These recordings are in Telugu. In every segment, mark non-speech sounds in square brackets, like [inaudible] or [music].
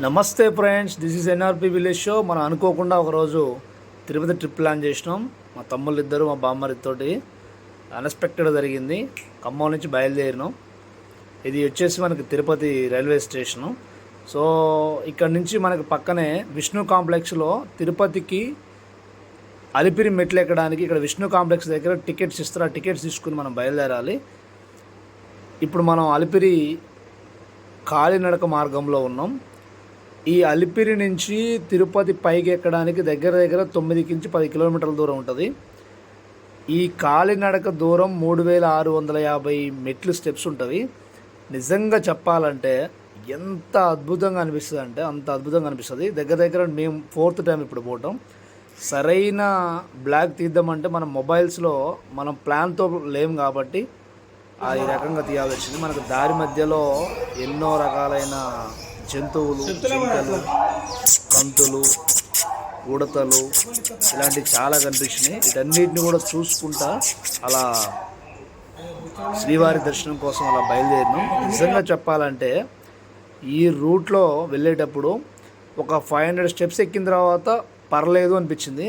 నమస్తే friends this is NRP village show మనం అనుకోకుండా ఒకరోజు తిరుపతి ట్రిప్ ప్లాన్ చేసినాం. మా తమ్ముళ్ళు ఇద్దరు మా బామ్మరితోటి అన్ఎక్స్పెక్టెడ్ జరిగింది. ఖమ్మం నుంచి బయలుదేరినాం. ఇది వచ్చేసి మనకి తిరుపతి రైల్వే స్టేషను. సో ఇక్కడ నుంచి మనకి పక్కనే విష్ణు కాంప్లెక్స్లో తిరుపతికి అలిపిరి మెట్లు ఎక్కడానికి ఇక్కడ విష్ణు కాంప్లెక్స్ దగ్గర టికెట్స్ ఇస్తారు. ఆ టికెట్స్ తీసుకుని మనం బయలుదేరాలి. ఇప్పుడు మనం అలిపిరి కాలినడక మార్గంలో ఉన్నాం. ఈ అలిపిరి నుంచి తిరుపతి పైకి ఎక్కడానికి దగ్గర దగ్గర తొమ్మిది నుంచి పది కిలోమీటర్ల దూరం ఉంటుంది. ఈ కాలినడక దూరం మూడు వేల ఆరు వందల యాభై మెట్లు స్టెప్స్ ఉంటుంది. నిజంగా చెప్పాలంటే ఎంత అద్భుతంగా అనిపిస్తుంది అంటే అంత అద్భుతంగా అనిపిస్తుంది. దగ్గర దగ్గర మేము ఫోర్త్ టైం ఇప్పుడు పోవటం. సరైన బ్లాక్ తీద్దామంటే మన మొబైల్స్లో మనం ప్లాన్తో లేము కాబట్టి ఆ ఈ రకంగా తీయాల్సి వచ్చింది. మనకు దారి మధ్యలో ఎన్నో రకాలైన జంతువులు జింకలు కంతులు ఉడతలు ఇలాంటివి చాలా కనిపించినాయి. వీటన్నిటిని కూడా చూసుకుంటా అలా శ్రీవారి దర్శనం కోసం అలా బయలుదేరినాం. నిజంగా చెప్పాలంటే ఈ రూట్లో వెళ్ళేటప్పుడు ఒక ఫైవ్ హండ్రెడ్ స్టెప్స్ ఎక్కిన తర్వాత పర్లేదు అనిపించింది.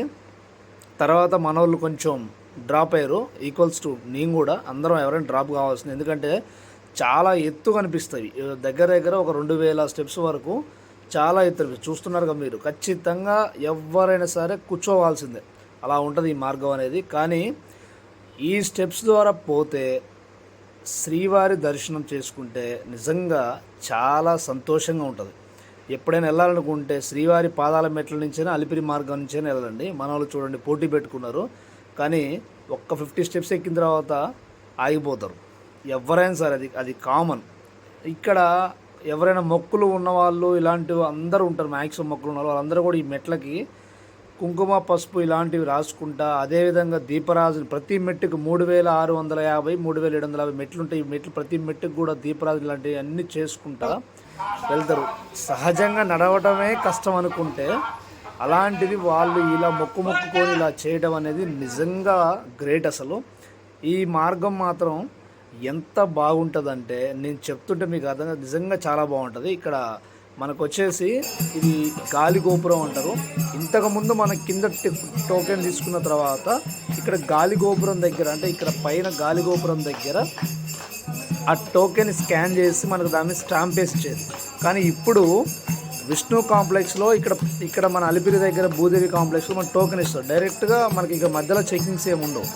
తర్వాత మనోళ్ళు కొంచెం డ్రాప్ అయ్యారు. ఈక్వల్స్ టు నేను కూడా. అందరం ఎవరైనా డ్రాప్ కావాల్సింది. ఎందుకంటే చాలా ఎత్తు కనిపిస్తాయి దగ్గర దగ్గర ఒక రెండు వేల స్టెప్స్ వరకు చాలా ఎత్తు చూస్తున్నారుగా చూస్తున్నారు కదా మీరు. ఖచ్చితంగా ఎవరైనా సరే కూర్చోవాల్సిందే. అలా ఉంటుంది ఈ మార్గం అనేది. కానీ ఈ స్టెప్స్ ద్వారా పోతే శ్రీవారి దర్శనం చేసుకుంటే నిజంగా చాలా సంతోషంగా ఉంటుంది. ఎప్పుడైనా వెళ్ళాలనుకుంటే శ్రీవారి పాదాల మెట్ల నుంచైనా అలిపిరి మార్గం నుంచైనా వెళ్ళండి. మన వాళ్ళు చూడండి పోటీ పెట్టుకున్నారు. కానీ ఒక్క ఫిఫ్టీ స్టెప్స్ ఎక్కిన తర్వాత ఆగిపోతారు. ఎవరైనా సరే అది అది కామన్. ఇక్కడ ఎవరైనా మొక్కులు ఉన్నవాళ్ళు ఇలాంటివి అందరూ ఉంటారు మ్యాక్సిమం మొక్కులు ఉన్న వాళ్ళందరూ కూడా ఈ మెట్లకి కుంకుమ పసుపు ఇలాంటివి రాసుకుంటా అదేవిధంగా దీపరాజులు ప్రతి మెట్టుకు మూడు వేల ఆరు వందల యాభై మూడు వేల ఏడు వందల యాభై మెట్లు ఉంటాయి. ఈ మెట్లు ప్రతి మెట్టుకు కూడా దీపరాజులు లాంటివి అన్నీ చేసుకుంటా వెళ్తారు. సహజంగా నడవటమే కష్టం అనుకుంటే అలాంటిది వాళ్ళు ఇలా మొక్కు మొక్కుకొని ఇలా చేయడం అనేది నిజంగా గ్రేట్ అసలు. ఈ మార్గం మాత్రం ఎంత బాగుంటుందంటే నేను చెప్తుంటే మీకు అర్థం నిజంగా చాలా బాగుంటుంది. ఇక్కడ మనకు వచ్చేసి ఇది గాలి గోపురం అంటారు. ఇంతకుముందు మన కింద టోకెన్ తీసుకున్న తర్వాత ఇక్కడ గాలి గోపురం దగ్గర అంటే ఇక్కడ పైన గాలి గోపురం దగ్గర ఆ టోకెన్ స్కాన్ చేసి మనకు దాన్ని స్టాంప్ వేసి కానీ ఇప్పుడు విష్ణు కాంప్లెక్స్లో ఇక్కడ ఇక్కడ మన అలిపిరి దగ్గర భూదేవి కాంప్లెక్స్లో మన టోకెన్ ఇస్తారు. డైరెక్ట్గా మనకి ఇక మధ్యలో చెకింగ్స్ ఏమి ఉండవు.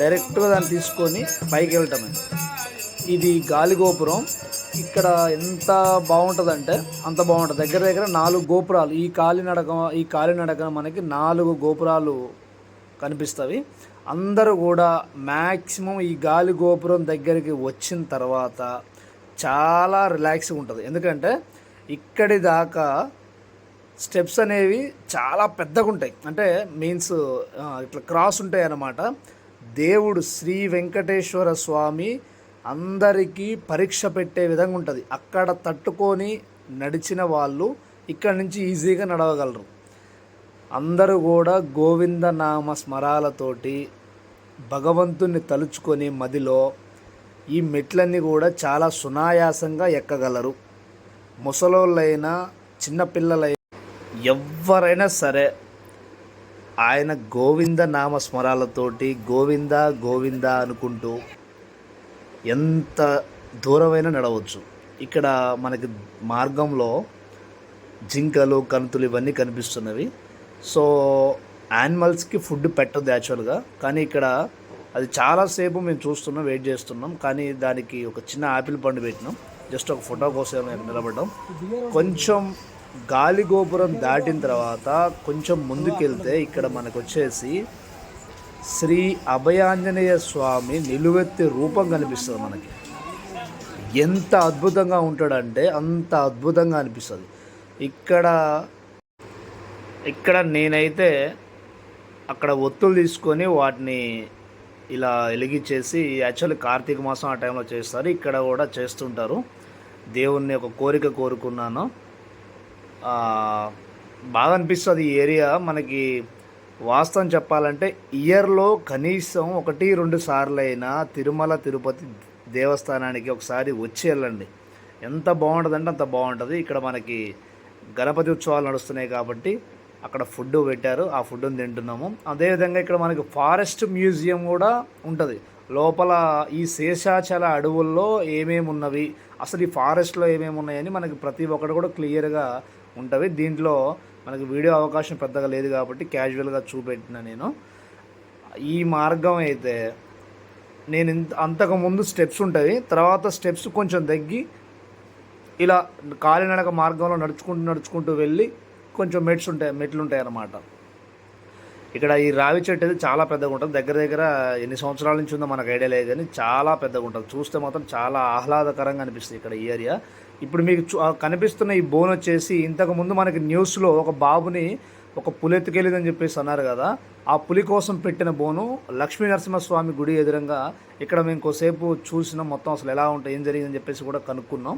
డైరెక్ట్గా దాన్ని తీసుకొని పైకి వెళ్ళటమే ఇది గాలి గోపురం. ఇక్కడ ఎంత బాగుంటుందంటే అంత బాగుంటుంది దగ్గర దగ్గర నాలుగు గోపురాలు. ఈ కాలినడక ఈ కాలినడక మనకి నాలుగు గోపురాలు కనిపిస్తవి. అందరూ కూడా మ్యాక్సిమం ఈ గాలి గోపురం దగ్గరికి వచ్చిన తర్వాత చాలా రిలాక్స్గా ఉంటుంది. ఎందుకంటే ఇక్కడి దాకా స్టెప్స్ అనేవి చాలా పెద్దగా ఉంటాయి అంటే మీన్స్ ఇట్లా క్రాస్ ఉంటాయి అన్నమాట దేవుడు శ్రీ వెంకటేశ్వర స్వామి అందరికీ పరీక్ష పెట్టే విధంగా ఉంటుంది. అక్కడ తట్టుకొని నడిచిన వాళ్ళు ఇక్కడ నుంచి ఈజీగా నడవగలరు. అందరూ కూడా గోవింద నామ స్మరాలతోటి భగవంతుణ్ణి తలుచుకొని మదిలో ఈ మెట్లన్నీ కూడా చాలా సునాయాసంగా ఎక్కగలరు. ముసలోళ్ళైనా చిన్నపిల్లలైనా ఎవరైనా సరే ఆయన గోవింద నామ స్మరాలతోటి గోవింద గోవింద అనుకుంటూ ఎంత దూరమైనా నడవచ్చు. ఇక్కడ మనకి మార్గంలో జింకలు కనుతులు ఇవన్నీ కనిపిస్తున్నవి. సో యానిమల్స్కి ఫుడ్ పెట్టదు యాక్చువల్గా. కానీ ఇక్కడ అది చాలాసేపు మేము చూస్తున్నాం వెయిట్ చేస్తున్నాం. కానీ దానికి ఒక చిన్న ఆపిల్ పండు పెట్టినాం. జస్ట్ ఒక ఫోటో కోసం నిలబడ్డాం. కొంచెం గాలి గోపురం దాటిన తర్వాత కొంచెం ముందుకెళ్తే ఇక్కడ మనకు వచ్చేసి శ్రీ అభయాంజనేయ స్వామి నిలువెత్తి రూపం కనిపిస్తుంది మనకి. ఎంత అద్భుతంగా ఉంటాడంటే అంత అద్భుతంగా అనిపిస్తుంది. ఇక్కడ ఇక్కడ నేనైతే అక్కడ ఒత్తులు తీసుకొని వాటిని ఇలా వెలిగించేసి యాక్చువల్లీ కార్తీక మాసం ఆ టైంలో చేస్తారు. ఇక్కడ కూడా చేస్తుంటారు. దేవుణ్ణి ఒక కోరిక కోరుకున్నాను. బాధ బాగా అనిపిస్తుంది ఈ ఏరియా. మనకి వాస్తవం చెప్పాలంటే ఇయర్లో కనీసం ఒకటి రెండు సార్లు అయినా తిరుమల తిరుపతి దేవస్థానానికి ఒకసారి వచ్చి వెళ్ళండి. ఎంత బాగుంటుందంటే అంత బాగుంటుంది. ఇక్కడ మనకి గణపతి ఉత్సవాలు నడుస్తున్నాయి కాబట్టి అక్కడ ఫుడ్ పెట్టారు. ఆ ఫుడ్ని తింటున్నాము. అదేవిధంగా ఇక్కడ మనకి ఫారెస్ట్ మ్యూజియం కూడా ఉంటుంది. లోపల ఈ శేషాచల అడవుల్లో ఏమేమి ఉన్నవి అసలు ఈ ఫారెస్ట్లో ఏమేమి ఉన్నాయని మనకి ప్రతి ఒక్కటి కూడా క్లియర్గా ఉంటుంది. దీంట్లో మనకి వీడియో అవకాశం పెద్దగా లేదు కాబట్టి క్యాజువల్గా చూపెట్టిన నేను. ఈ మార్గం అయితే నేను ఇంత అంతకుముందు స్టెప్స్ ఉంటాయి తర్వాత స్టెప్స్ కొంచెం తగ్గి ఇలా కాలినడక మార్గంలో నడుచుకుంటూ నడుచుకుంటూ వెళ్ళి కొంచెం మెట్స్ ఉంటాయి మెట్లు ఉంటాయి అన్నమాట. ఇక్కడ ఈ రావి చెట్టు అయితే చాలా పెద్దగా ఉంటుంది. దగ్గర దగ్గర ఎన్ని సంవత్సరాల నుంచి ఉందో మనకు ఐడియా లేదు కానీ చాలా పెద్దగా ఉంటుంది. చూస్తే మాత్రం చాలా ఆహ్లాదకరంగా అనిపిస్తుంది ఇక్కడ ఈ ఏరియా ఇప్పుడు మీకు కనిపిస్తున్న ఈ బోన్ వచ్చేసి ఇంతకుముందు మనకి న్యూస్లో ఒక బాబుని ఒక పులి ఎత్తుకెళ్ళిందని చెప్పేసి అన్నారు కదా. ఆ పులి కోసం పెట్టిన బోను లక్ష్మీ నరసింహస్వామి గుడి ఎదురంగా ఇక్కడ మేము కొద్దిసేపు చూసినాం. మొత్తం అసలు ఎలా ఉంటాయి ఏం జరిగిందని చెప్పేసి కూడా కనుక్కున్నాం.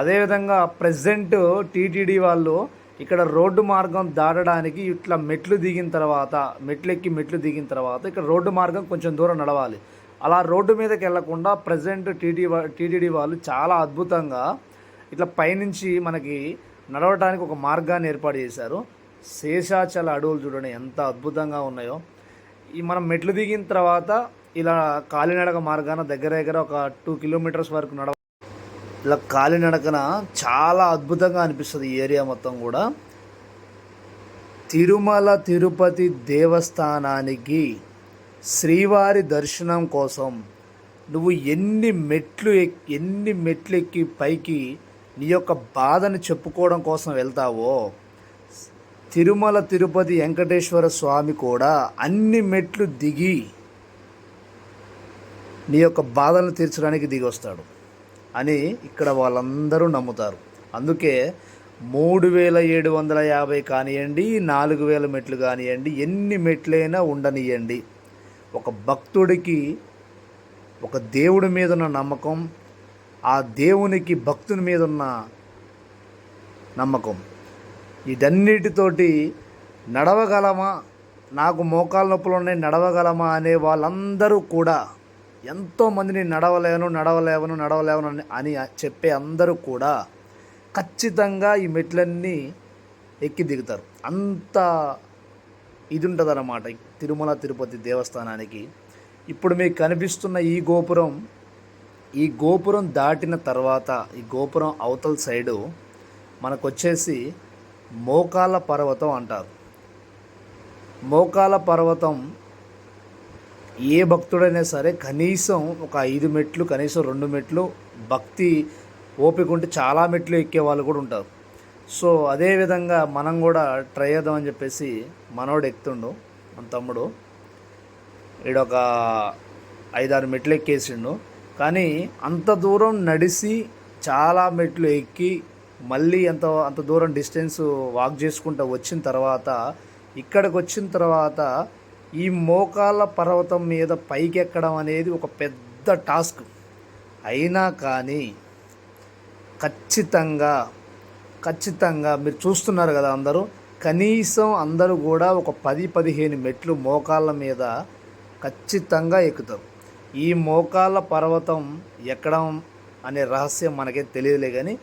అదేవిధంగా ప్రజెంట్ టీటీడీ వాళ్ళు ఇక్కడ రోడ్డు మార్గం దాటడానికి ఇట్లా మెట్లు దిగిన తర్వాత మెట్లు ఎక్కి మెట్లు దిగిన తర్వాత ఇక్కడ రోడ్డు మార్గం కొంచెం దూరం నడవాలి. అలా రోడ్డు మీదకి వెళ్ళకుండా ప్రజెంట్ టీటీ టీటీడీ వాళ్ళు చాలా అద్భుతంగా ఇట్లా పైనుంచి మనకి నడవడానికి ఒక మార్గాన్ని ఏర్పాటు చేశారు. శేషాచల అడవులు చూడండి ఎంత అద్భుతంగా ఉన్నాయో. ఈ మనం మెట్లు దిగిన తర్వాత ఇలా కాలినడక మార్గాన దగ్గర దగ్గర ఒక టూ కిలోమీటర్స్ వరకు నడవ ఇలా కాలినడకన చాలా అద్భుతంగా అనిపిస్తుంది ఈ ఏరియా మొత్తం కూడా. తిరుమల తిరుపతి దేవస్థానానికి శ్రీవారి దర్శనం కోసం నువ్వు ఎన్ని మెట్లు ఎన్ని మెట్లు ఎక్కి పైకి నీ యొక్క బాధను చెప్పుకోవడం కోసం వెళ్తావో తిరుమల తిరుపతి వెంకటేశ్వర స్వామి కూడా అన్ని మెట్లు దిగి నీ యొక్క బాధలను తీర్చడానికి దిగి వస్తాడు అని ఇక్కడ వాళ్ళందరూ నమ్ముతారు. అందుకే మూడు వేల ఏడు వందల యాభై కానివ్వండి నాలుగు వేల మెట్లు కానివ్వండి ఎన్ని మెట్లైనా ఉండనియండి. ఒక భక్తుడికి ఒక దేవుడి మీద ఉన్న నమ్మకం ఆ దేవునికి భక్తుని మీద ఉన్న నమ్మకం. ఇదన్నిటితోటి నడవగలమా? నాకు మోకాలు నొప్పులు ఉన్నాయి నడవగలమా అనే వాళ్ళందరూ కూడా ఎంతోమందిని నడవలేను నడవలేవను నడవలేవను అని- అని చెప్పే అందరూ కూడా ఖచ్చితంగా ఈ మెట్లన్నీ ఎక్కి దిగుతారు. అంత ఇది ఉంటుంది అన్నమాట తిరుమల తిరుపతి దేవస్థానానికి. ఇప్పుడు మీకు కనిపిస్తున్న ఈ గోపురం ఈ గోపురం దాటిన తర్వాత ఈ గోపురం అవతల సైడు మనకు వచ్చేసి మోకాల పర్వతం అంటారు. మోకాల పర్వతం ఏ భక్తుడైనా సరే కనీసం ఒక ఐదు మెట్లు కనీసం రెండు మెట్లు భక్తి ఓపిక ఉంటే చాలా మెట్లు ఎక్కే వాళ్ళు కూడా ఉంటారు. సో అదేవిధంగా మనం కూడా ట్రై చేద్దాం అని చెప్పేసి మనోడు ఎక్కుతుండు మన తమ్ముడు. ఈడొక ఐదారు మెట్లు ఎక్కేసిండు. కానీ అంత దూరం నడిచి చాలా మెట్లు ఎక్కి మళ్ళీ అంత అంత దూరం డిస్టెన్స్ వాక్ చేసుకుంటూ వచ్చిన తర్వాత ఇక్కడికి వచ్చిన తర్వాత ఈ మోకాళ్ళ పర్వతం మీద పైకి ఎక్కడం అనేది ఒక పెద్ద టాస్క్. అయినా కానీ ఖచ్చితంగా ఖచ్చితంగా మీరు చూస్తున్నారు కదా అందరూ కనీసం అందరూ కూడా ఒక పది పదిహేను మెట్లు మోకాళ్ళ మీద ఖచ్చితంగా ఎక్కుతారు. ఈ మోకాళ్ళ పర్వతం ఎక్కడం అనే రహస్యం మనకే తెలియదులే కానీ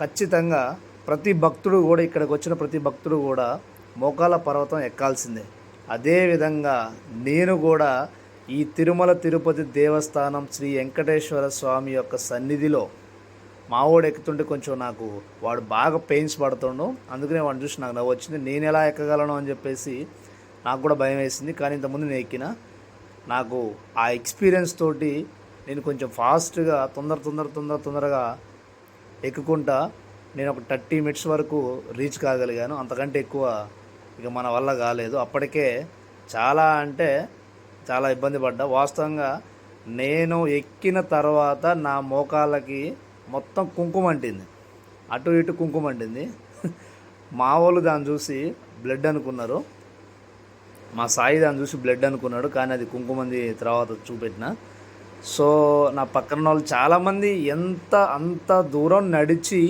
ఖచ్చితంగా ప్రతి భక్తుడు కూడా ఇక్కడికి వచ్చిన ప్రతి భక్తుడు కూడా మోకాళ్ళ పర్వతం ఎక్కాల్సిందే. అదేవిధంగా నేను కూడా ఈ తిరుమల తిరుపతి దేవస్థానం శ్రీ వెంకటేశ్వర స్వామి యొక్క సన్నిధిలో మావోడు ఎక్కుతుంటే కొంచెం నాకు వాడు బాగా పెయిన్స్ పడుతుండు. అందుకనే వాడిని చూసి నాకు నవ్వు వచ్చింది. నేను ఎలా ఎక్కగలను అని చెప్పేసి నాకు కూడా భయం వేసింది. కానీ ఇంతకుముందు నేను ఎక్కిన. నాకు ఆ ఎక్స్పీరియన్స్ తోటి నేను కొంచెం ఫాస్ట్గా తొందర తొందర తొందర తొందరగా ఎక్కుకుంటా నేను ఒక థర్టీ మినిట్స్ వరకు రీచ్ కాగలిగాను. అంతకంటే ఎక్కువ ఇక మన వల్ల కాలేదు. అప్పటికే చాలా అంటే చాలా ఇబ్బంది పడ్డా. వాస్తవంగా నేను ఎక్కిన తర్వాత నా మోకాళ్ళకి మొత్తం కుంకుమ అంటింది. అటు ఇటు కుంకుమ అంటింది. [laughs] మా వాళ్ళు దాన్ని చూసి బ్లడ్ అనుకున్నారు. మా సాయి దాన్ని చూసి బ్లడ్ అనుకున్నాడు కానీ అది కుంకుమంది తర్వాత చూపెట్టిన. సో నా పక్కన వాళ్ళు చాలామంది ఎంత అంత దూరం నడిచి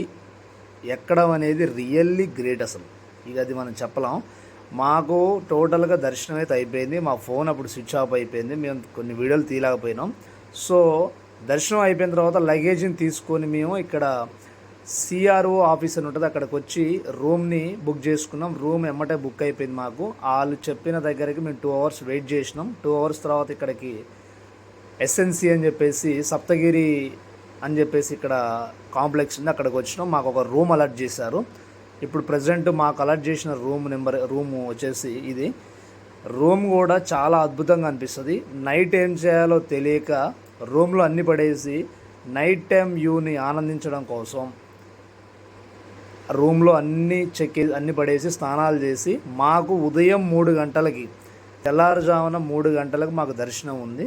ఎక్కడం అనేది రియల్లీ గ్రేట్ అసలు. ఇక అది మనం చెప్పలేం. మాకు టోటల్గా దర్శనం అయితే అయిపోయింది. మా ఫోన్ అప్పుడు స్విచ్ ఆఫ్ అయిపోయింది. మేము కొన్ని వీడియోలు తీయలేకపోయినాం. సో దర్శనం అయిపోయిన తర్వాత లగేజ్ని తీసుకొని మేము ఇక్కడ సిఆర్ఓ ఆఫీస్ అని ఉంటుంది. అక్కడికి వచ్చి రూమ్ని బుక్ చేసుకున్నాం. రూమ్ ఎమ్మటే బుక్ అయిపోయింది మాకు. వాళ్ళు చెప్పిన దగ్గరికి మేము టూ అవర్స్ వెయిట్ చేసినాం. టూ అవర్స్ తర్వాత ఇక్కడికి ఎస్ఎన్సి అని చెప్పేసి సప్తగిరి అని చెప్పేసి ఇక్కడ కాంప్లెక్స్ ఉంది. అక్కడికి వచ్చినాం. మాకు ఒక రూమ్ అలర్ట్ చేశారు. ఇప్పుడు ప్రజెంట్ మాకు అలర్ట్ చేసిన రూమ్ నెంబర్ రూమ్ వచ్చేసి ఇది. రూమ్ కూడా చాలా అద్భుతంగా అనిపిస్తుంది. నైట్ ఏం చేయాలో తెలియక రూమ్లో అన్ని పడేసి నైట్ టైం వ్యూని ఆనందించడం కోసం రూమ్లో అన్ని చెక్ అన్ని పడేసి స్నానాలు చేసి మాకు ఉదయం మూడు గంటలకి తెల్లారుజామున మూడు గంటలకు మాకు దర్శనం ఉంది.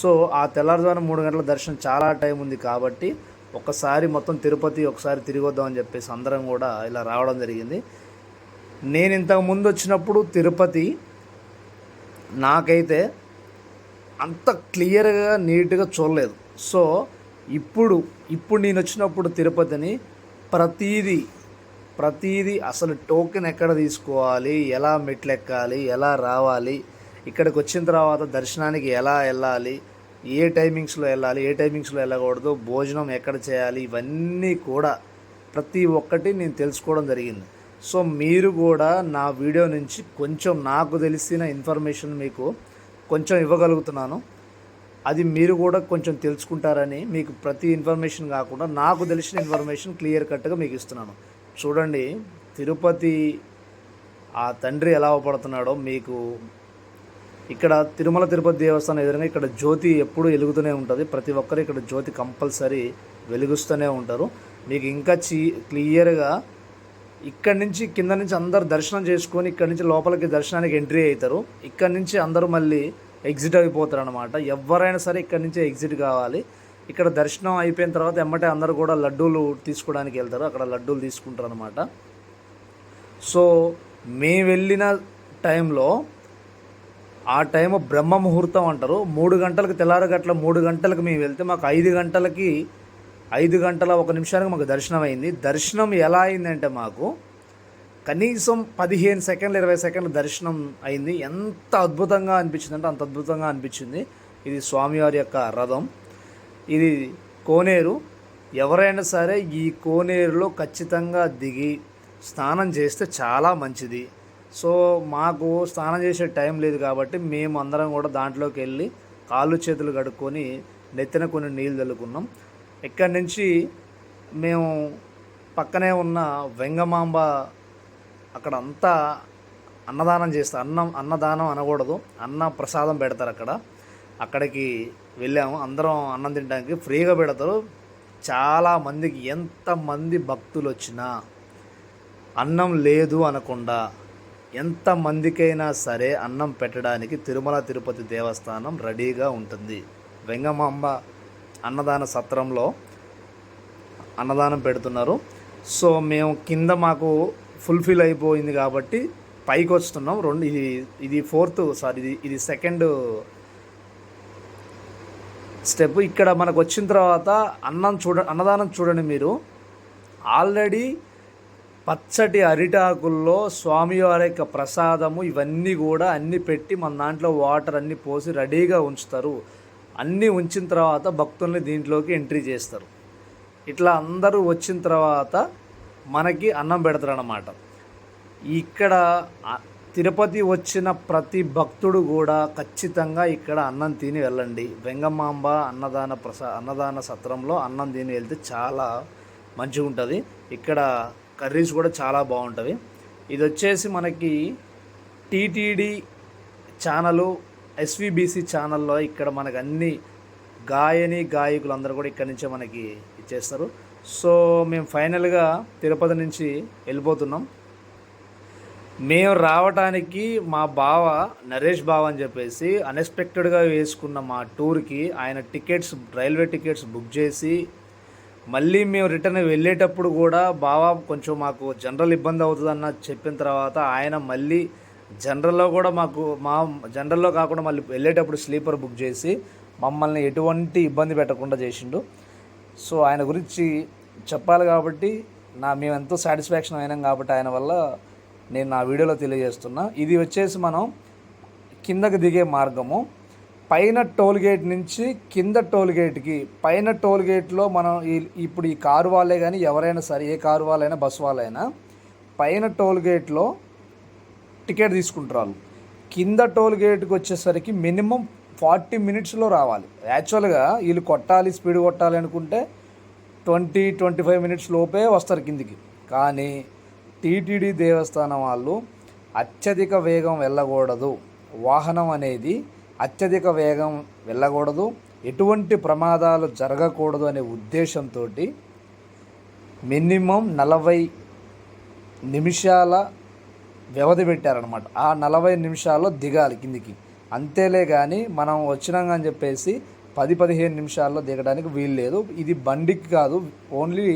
సో ఆ తెల్లారుజామున మూడు గంటల దర్శనం చాలా టైం ఉంది కాబట్టి ఒకసారి మొత్తం తిరుపతి ఒకసారి తిరిగి వద్దామని చెప్పేసి అందరం కూడా ఇలా రావడం జరిగింది. నేను ఇంతకు ముందు వచ్చినప్పుడు తిరుపతి నాకైతే అంత క్లియర్గా నీట్గా చూడలేదు. సో ఇప్పుడు ఇప్పుడు నేను వచ్చినప్పుడు తిరుపతిని ప్రతీది ప్రతీది అసలు టోకెన్ ఎక్కడ తీసుకోవాలి ఎలా మెట్లు ఎక్కాలి ఎలా రావాలి ఇక్కడికి వచ్చిన తర్వాత దర్శనానికి ఎలా వెళ్ళాలి ఏ టైమింగ్స్లో వెళ్ళాలి ఏ టైమింగ్స్లో వెళ్ళకూడదు భోజనం ఎక్కడ చేయాలి ఇవన్నీ కూడా ప్రతి ఒక్కటి నేను తెలుసుకోవడం జరిగింది. సో మీరు కూడా నా వీడియో నుంచి కొంచెం నాకు తెలిసిన ఇన్ఫర్మేషన్ మీకు కొంచెం ఇవ్వగలుగుతున్నాను. అది మీరు కూడా కొంచెం తెలుసుకుంటారని మీకు ప్రతి ఇన్ఫర్మేషన్ కాకుండా నాకు తెలిసిన ఇన్ఫర్మేషన్ క్లియర్ కట్గా మీకు ఇస్తున్నాను. చూడండి తిరుపతి ఆ తండ్రి ఎలా అవపడుతున్నాడో మీకు ఇక్కడ తిరుమల తిరుపతి దేవస్థానం ఎదురుగా ఇక్కడ జ్యోతి ఎప్పుడూ వెలుగుతూనే ఉంటుంది. ప్రతి ఒక్కరు ఇక్కడ జ్యోతి కంపల్సరీ వెలుగుస్తూనే ఉంటారు. మీకు ఇంకా చీ క్లియర్గా ఇక్కడి నుంచి కింద నుంచి అందరు దర్శనం చేసుకొని ఇక్కడి నుంచి లోపలికి దర్శనానికి ఎంట్రీ అవుతారు ఇక్కడి నుంచి అందరూ మళ్ళీ ఎగ్జిట్ అయిపోతారు అనమాట ఎవరైనా సరే ఇక్కడి నుంచి ఎగ్జిట్ కావాలి. ఇక్కడ దర్శనం అయిపోయిన తర్వాత ఎమ్మటే అందరూ కూడా లడ్డూలు తీసుకోవడానికి వెళ్తారు. అక్కడ లడ్డూలు తీసుకుంటారు అనమాట సో మేము వెళ్ళిన టైంలో ఆ టైం బ్రహ్మ ముహూర్తం అంటారు. మూడు గంటలకు తెల్లారగట్ల మూడు గంటలకు మేము వెళ్తే మాకు ఐదు గంటలకి ఐదు గంటల ఒక నిమిషానికి మాకు దర్శనం అయింది. దర్శనం ఎలా అయిందంటే మాకు కనీసం పదిహేను సెకండ్లు ఇరవై సెకండ్ల దర్శనం అయింది. ఎంత అద్భుతంగా అనిపించింది అంటే అంత అద్భుతంగా అనిపించింది. ఇది స్వామివారి యొక్క రథం. ఇది కోనేరు. ఎవరైనా సరే ఈ కోనేరులో ఖచ్చితంగా దిగి స్నానం చేస్తే చాలా మంచిది. సో మాకు స్నానం చేసే టైం లేదు కాబట్టి మేము అందరం కూడా దాంట్లోకి వెళ్ళి కాళ్ళు చేతులు కడుక్కొని నెత్తిన కొన్ని నీళ్ళు చల్లుకున్నాం ఇక్కడి నుంచి మేము పక్కనే ఉన్న వెంగమాంబ అక్కడ అంతా అన్నదానం చేస్తారు అన్నం అన్నదానం అనకూడదు. అన్న ప్రసాదం పెడతారు అక్కడ. అక్కడికి వెళ్ళాము. అందరం అన్నం తినడానికి ఫ్రీగా పెడతారు. చాలా మందికి ఎంతమంది భక్తులు వచ్చినా అన్నం లేదు అనకుండా ఎంతమందికైనా సరే అన్నం పెట్టడానికి తిరుమల తిరుపతి దేవస్థానం రెడీగా ఉంటుంది. వెంగమాంబ అన్నదాన సత్రంలో అన్నదానం పెడుతున్నారు. సో మేము కింద మాకు ఫుల్ఫిల్ అయిపోయింది కాబట్టి పైకి వస్తున్నాం రెండు ఇది ఇది ఫోర్త్ సారీ ఇది ఇది సెకండ్ స్టెప్. ఇక్కడ మనకు వచ్చిన తర్వాత అన్నం చూడ అన్నదానం చూడండి మీరు. ఆల్రెడీ పచ్చటి అరిటాకుల్లో స్వామివారి యొక్క ప్రసాదము ఇవన్నీ కూడా అన్నీ పెట్టి మన దాంట్లో వాటర్ అన్నీ పోసి రెడీగా ఉంచుతారు. అన్నీ ఉంచిన తర్వాత భక్తుల్ని దీంట్లోకి ఎంట్రీ చేస్తారు. ఇట్లా అందరూ వచ్చిన తర్వాత మనకి అన్నం పెడతారు అన్నమాట ఇక్కడ తిరుపతి వచ్చిన ప్రతి భక్తుడు కూడా ఖచ్చితంగా ఇక్కడ అన్నం తిని వెళ్ళండి. వెంగమాంబ అన్నదాన ప్రసా అన్నదాన సత్రంలో అన్నం తిని వెళ్తే చాలా మంచిగా ఉంటుంది ఇక్కడ కర్రీస్ కూడా చాలా బాగుంటుంది ఇది వచ్చేసి మనకి టీటీడీ ఛానలు ఎస్విబిసి ఛానల్లో ఇక్కడ మనకు అన్ని గాయని గాయకులు అందరూ కూడా ఇక్కడ నుంచే మనకి ఇచ్చేస్తారు. సో మేము ఫైనల్గా తిరుపతి నుంచి వెళ్ళిపోతున్నాం. మేము రావడానికి మా బావ నరేష్ బావ అని చెప్పేసి అన్ఎక్స్పెక్టెడ్గా వేసుకున్న మా టూర్కి ఆయన టికెట్స్ రైల్వే టికెట్స్ బుక్ చేసి మళ్ళీ మేము రిటర్న్ వెళ్ళేటప్పుడు కూడా బావ కొంచెం మాకు జనరల్ ఇబ్బంది అవుతుందన్న చెప్పిన తర్వాత ఆయన మళ్ళీ జనరల్లో కూడా మాకు మా జనరల్లో కాకుండా మళ్ళీ వెళ్ళేటప్పుడు స్లీపర్ బుక్ చేసి మమ్మల్ని ఎటువంటి ఇబ్బంది పెట్టకుండా చేసిండు. సో ఆయన గురించి చెప్పాలి కాబట్టి నా మేము ఎంతో సాటిస్ఫాక్షన్ అయినాం కాబట్టి ఆయన వల్ల నేను నా వీడియోలో తెలియజేస్తున్నా. ఇది వచ్చేసి మనం కిందకి దిగే మార్గము. పైన టోల్గేట్ నుంచి కింద టోల్గేట్కి పైన టోల్గేట్లో మనం ఈ ఇప్పుడు ఈ కారు వాళ్ళే కానీ ఎవరైనా సరే ఏ కారు వాళ్ళైనా బస్ వాళ్ళైనా పైన టోల్గేట్లో టికెట్ తీసుకుంటారు. వాళ్ళు కింద టోల్గేట్కి వచ్చేసరికి మినిమం ఫార్టీ మినిట్స్లో రావాలి. యాక్చువల్గా వీళ్ళు కొట్టాలి స్పీడ్ కొట్టాలి అనుకుంటే ట్వంటీ ట్వంటీ ఫైవ్ మినిట్స్ లోపే వస్తారు కిందికి. కానీ టీటీడీ దేవస్థానం వాళ్ళు అత్యధిక వేగం వెళ్ళకూడదు. వాహనం అనేది అత్యధిక వేగం వెళ్ళకూడదు. ఎటువంటి ప్రమాదాలు జరగకూడదు అనే ఉద్దేశంతో మినిమం నలభై నిమిషాల వ్యవధి పెట్టారనమాట ఆ నలభై నిమిషాల్లో దిగాలి కిందికి. అంతేలే కానీ మనం వచ్చినాం అని చెప్పేసి పది పదిహేను నిమిషాల్లో దిగడానికి వీలు లేదు ఇది బండికి కాదు only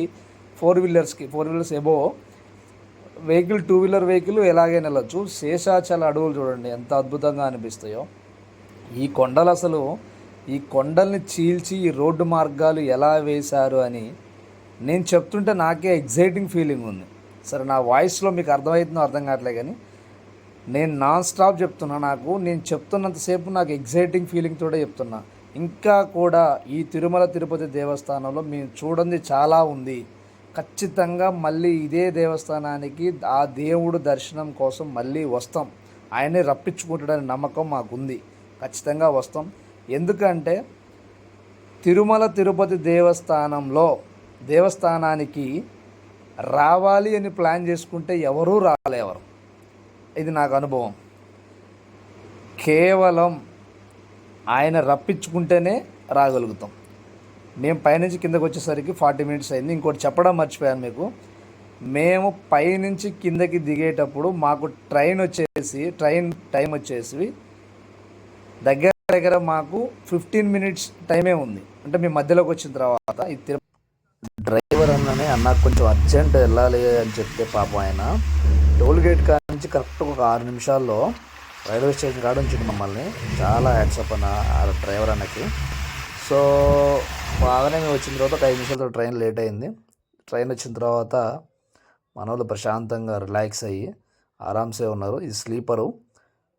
four వీలర్స్కి four wheelers above vehicle two wheeler vehicle ఎలాగైనా వెళ్ళొచ్చు. శేషాచల అడవులు చూడండి ఎంత అద్భుతంగా అనిపిస్తాయో. ఈ కొండలు అసలు ఈ కొండల్ని చీల్చి ఈ రోడ్డు మార్గాలు ఎలా వేశారు అని నేను చెప్తుంటే నాకే ఎగ్జైటింగ్ ఫీలింగ్ ఉంది. సరే నా వాయిస్లో మీకు అర్థమవుతుందో అర్థం కావట్లే కానీ నేను నాన్ స్టాప్ చెప్తున్నా నాకు. నేను చెప్తున్నంతసేపు నాకు ఎగ్జైటింగ్ ఫీలింగ్ తోడే చెప్తున్నా. ఇంకా కూడా ఈ తిరుమల తిరుపతి దేవస్థానంలో మేము చూడండి చాలా ఉంది. ఖచ్చితంగా మళ్ళీ ఇదే దేవస్థానానికి ఆ దేవుడు దర్శనం కోసం మళ్ళీ వస్తాం. ఆయనే రప్పించుకుంటాడని నమ్మకం మాకుంది. ఖచ్చితంగా వస్తాం. ఎందుకంటే తిరుమల తిరుపతి దేవస్థానంలో దేవస్థానానికి రావాలి అని ప్లాన్ చేసుకుంటే ఎవరూ రాలేవరు ఇది నాకు అనుభవం. కేవలం ఆయన రప్పించుకుంటేనే రాగలుగుతాం. మేము పైనుంచి కిందకు వచ్చేసరికి ఫార్టీ మినిట్స్ అయింది. ఇంకోటి చెప్పడం మర్చిపోయాను మీకు. మేము పైనుంచి కిందకి దిగేటప్పుడు మాకు ట్రైన్ వచ్చేసి ట్రైన్ టైం వచ్చేసి దగ్గర దగ్గర మాకు ఫిఫ్టీన్ మినిట్స్ టైమే ఉంది. అంటే మేము మధ్యలోకి వచ్చిన తర్వాత ఇది డ్రైవర్ అన్ననే అన్న కొంచెం అర్జెంట్ వెళ్ళాలి అని చెప్తే పాపం ఆయన. టోల్ గేట్ కాడ నుంచి కరెక్ట్ ఒక ఆరు నిమిషాల్లో రైల్వే స్టేషన్ కాడ ఉంచింది మమ్మల్ని. చాలా హ్యాట్సప్ అన్న ఆ డ్రైవర్ అన్నకి. సో బాగానే మేము వచ్చిన తర్వాత ఒక ఐదు నిమిషాలతో ట్రైన్ లేట్ అయింది. ట్రైన్ వచ్చిన తర్వాత మన వాళ్ళు ప్రశాంతంగా రిలాక్స్ అయ్యి ఆరామ్సే ఉన్నారు. ఇది స్లీపరు.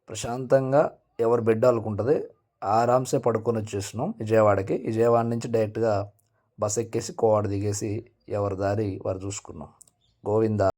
ప్రశాంతంగా ఎవరు బెడ్ వాళ్ళకుంటుంది ఆరామ్సే పడుకొని వచ్చేసినాం విజయవాడకి. విజయవాడ నుంచి డైరెక్ట్గా బస్ ఎక్కేసి కోవాడ దిగేసి ఎవరి దారి వారు చూసుకున్నాం. గోవింద